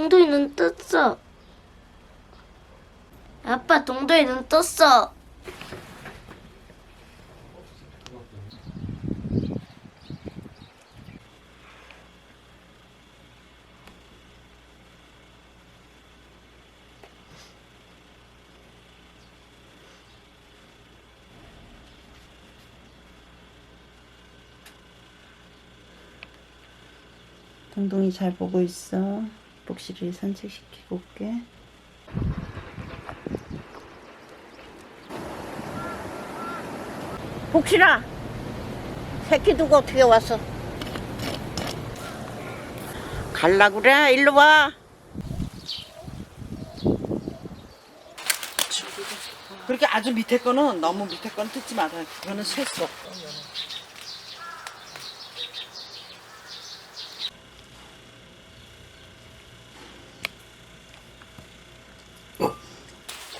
동동이 눈 떴어. 아빠 동동이 눈 떴어. 동동이 잘 보고 있어. 복실이 산책시키고 올게. 복실아 새끼 두고 어떻게 왔어? 갈라 그래 일로 와 그렇게 아주 밑에 거는 너무 밑에 거는 뜯지 마라. 그거는 실수.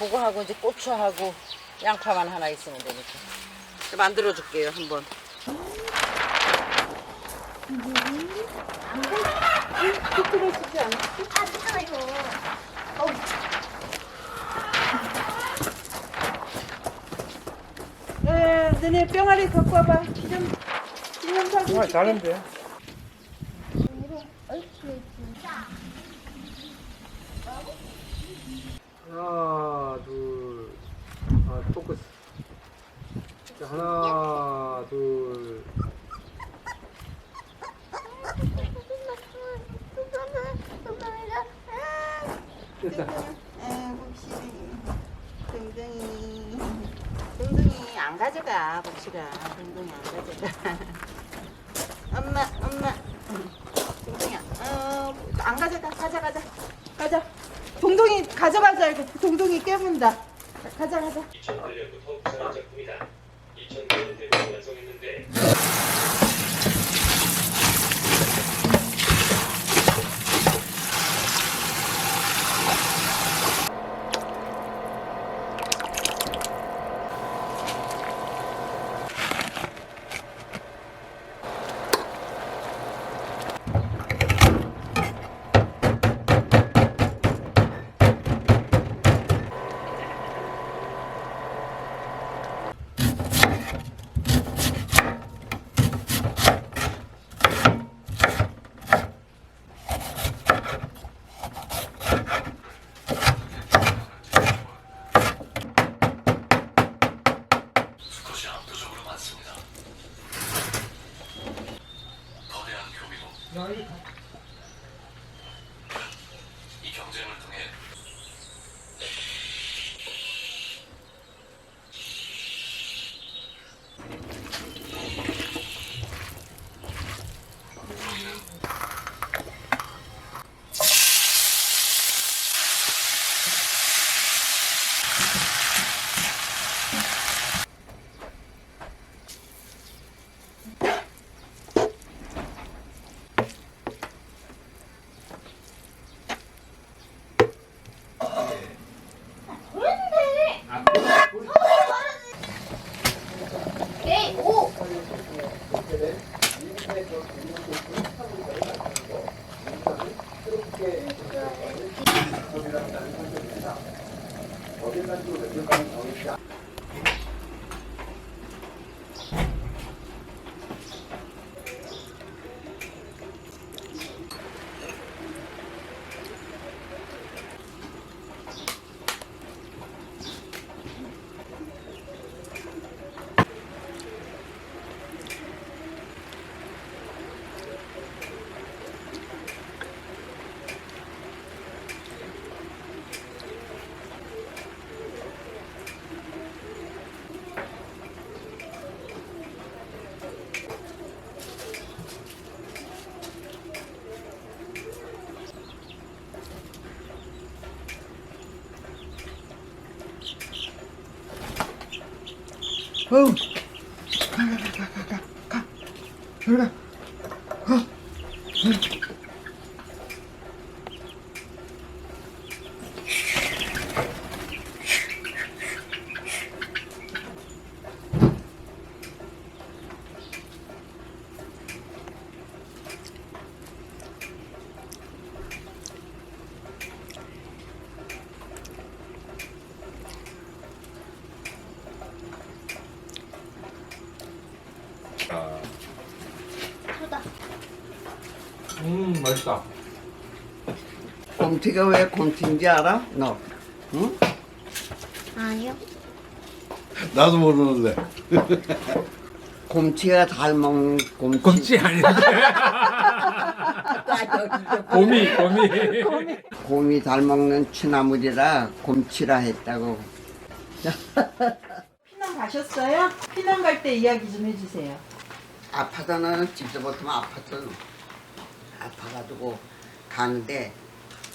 그거하고 이제 고추하고 양파만 하나 있으면 되니까 만들어 줄게요 한번 에, 너네 병아리 갖고 와봐. 기름, 기름 사고. 아, 잘하는데. 하나, 둘, 아, 포커스. 자, 하나, 둘. 됐다. 에, 복실이. 동동이. 동동이 안 가져가, 복실아. 동동이 안 가져가. 엄마, 엄마. 동동이야. 어, 안 가져가. 가자, 가자. 가자. 동동이 가져가자. 이거. 동동이 깨문다. 가자, 가자. 2008년부터 부산한 작품이다. 2009년대로 완성했는데 수컷이 압도적으로 많습니다. 거대한 교미로 이 경쟁을 어 우. 가, 가, 가, 가, 가, 가. 저리 가. 어. 음 맛있다. 곰튀가 왜 곰튀인지 알아? 너? 응? 아니요. 나도 모르는데. 곰튀가 잘 먹는 곰치. 곰치 아닌데. 곰이 곰이. 곰이 잘 먹는 취나물이라 곰치라 했다고. 피난 가셨어요? 피난 갈 때 이야기 좀 해주세요. 아파서는 집서부터 아팠어. 아파가지고 가는데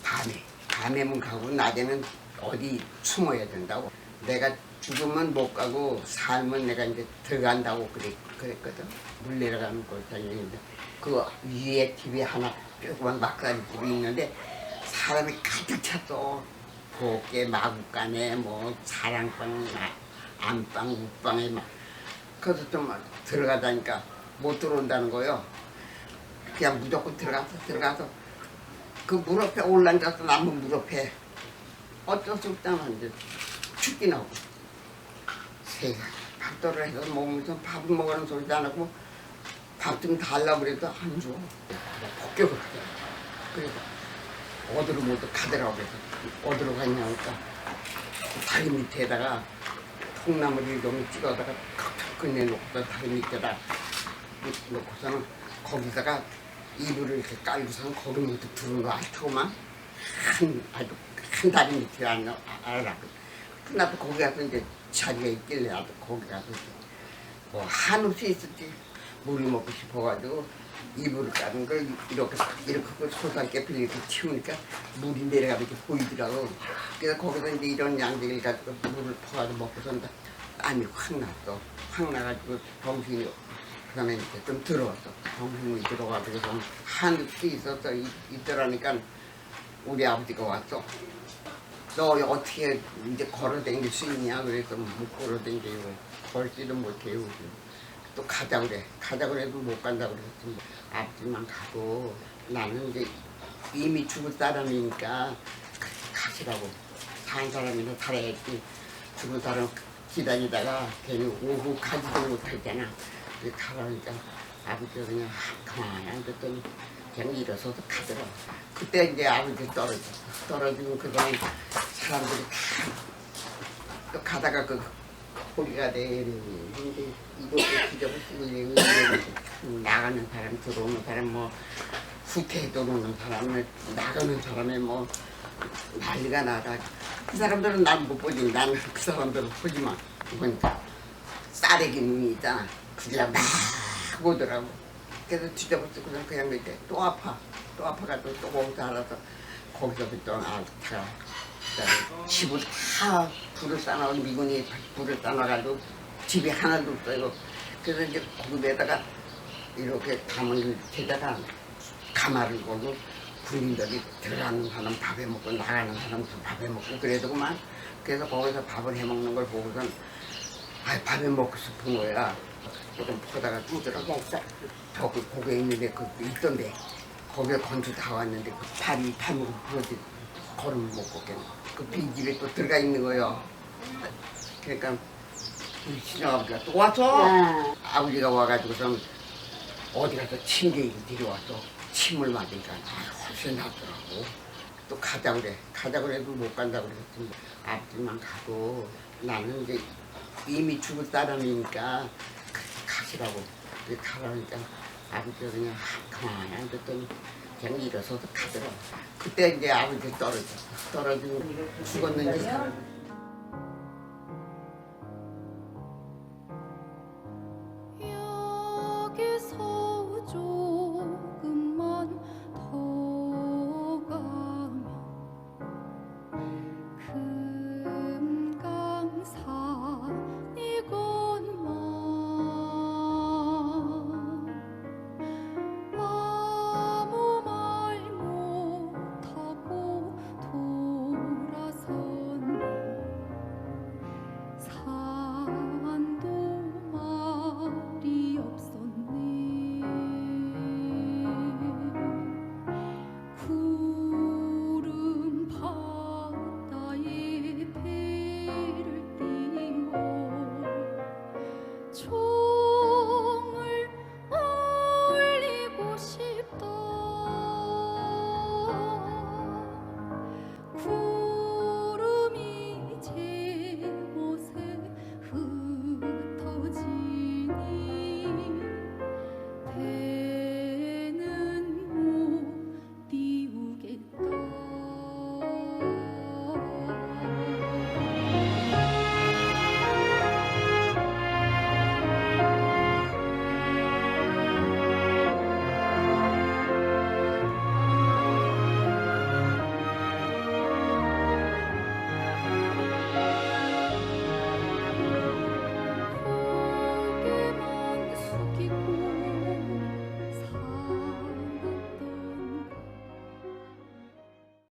밤에 밤에만 가고 낮에는 어디 숨어야 된다고. 내가 죽으면 못 가고 살면 내가 이제 들어간다고 그래, 그랬거든. 물 내려가는 걸 다니는데 그 위에 집이 하나 조그만 막사리 집이 있는데 사람이 가득 찼어. 곱게 마구간에 뭐 사랑방, 아- 안방, 웃방에 막 그래서 좀 들어가다니까 못 들어온다는 거요. 그냥 무조건 들어가서 들어가서 그물 앞에 올라앉아서 나무 물 앞에 어쩔 수 없잖아 이제 춥긴 하고 새가 밥도를 해서 먹으면서 밥을 먹으라는 소리도 안 하고 밥 좀 달라고 그래도 안 줘. 폭격을 하더라. 그래서 어디로 모두 가더라고 그래서 어디로 갔냐니까 다리 밑에다가 통나무를 너무 찍어다가 탁탁 꺼내놓고서 다리 밑에다 놓고서는 거기다가 이불을 이렇게 깔고서는 거기 밑에 두는 거 알더구만 한 아주 한 다리 밑에 알아 알아 나도 거기 가서 이제 자리가 있길래 나도 거기 가서 뭐 한없이 있었지 물을 먹고 싶어가지고 이불을 까는 걸 이렇게 이렇게 그 소살깨 빌 이렇게 치우니까 물이 내려가면 이렇게 보이더라고. 그래서 거기서 이제 이런 양재기를 가지고 물을 퍼가지고 먹고선 땀이 확 났어. 확 나가지고 정신이 그 다음에 이제 좀 들어왔어. 정신이 들어가지고 한없이 있었어. 이- 있더라니까 우리 아버지가 왔어. 너 어떻게 이제 걸어 다닐 수 있냐? 그래서 못 걸어 다니고 걸지도 못해요 또 가자 그래. 가자 그래도 못 간다 그랬지 아버지만 가고 나는 이제 이미 죽을 사람이니까 가시라고. 사는 사람이나 살아야지 죽은 사람 기다리다가 괜히 오고 가지도 못하잖아 그래서 가라니까 아버지가 그냥 가만히 앉았더니 그냥 일어서서 가더라 그때 이제 아버지 떨어졌어 떨어지고 그동안 사람들이 다또 가다가 그 고기가 내리는데 이것도 뒤져보시고 나가는 사람 들어오는 사람 뭐 후퇴 들어오는 사람을 나가는 사람이 뭐 난리가 나다. 그 사람들은 난 못 보지. 나는 그 사람들을 보지만 보니까 쌀에기 눈이 있잖아 그게 막 오더라고 그래서 뒤져보시고 그냥 이제 또 아파 또 아파가지고 또 거기서 알아서 거기서부터 알다가 집을 다 불을 쌓아놓은 미군이 불을 쌓아가지고 집이 하나도 없어요. 그래서 이제 거기에다가 이렇게 담을 데다가 가마를 걸고 군인들이 들어가는 사람 밥해 먹고 나가는 사람 밥해 먹고 그래도 그만 그래서 거기서 밥을 해 먹는 걸 보고선 아 밥에 먹고 싶은 거야. 조금 보다가 뚜더라고. 저기 고개 있는데 그 있던데 거기에 건조 다 왔는데 그 발이 발목을 부러지 걸음을 못 걷겠네. 그 빈집에 또 들어가 있는 거예요. 그러니까 우리 친아버지가 또 왔어. 아버지가 와가지고선 어디 가서 침대를 데려왔어. 침을 맞으니까 아, 훨씬 낫더라고. 또 가자 그래. 가자 그래도 못 간다 그랬지. 아버지만 가고 나는 이제 이미 죽을 사람이니까 가시라고. 그래 가라니까 아버지가 그냥 가만히 앉았더니 그냥 일어서서 가더라. 그때 이제 아버지 떨어졌어. 떨어지고 죽었는지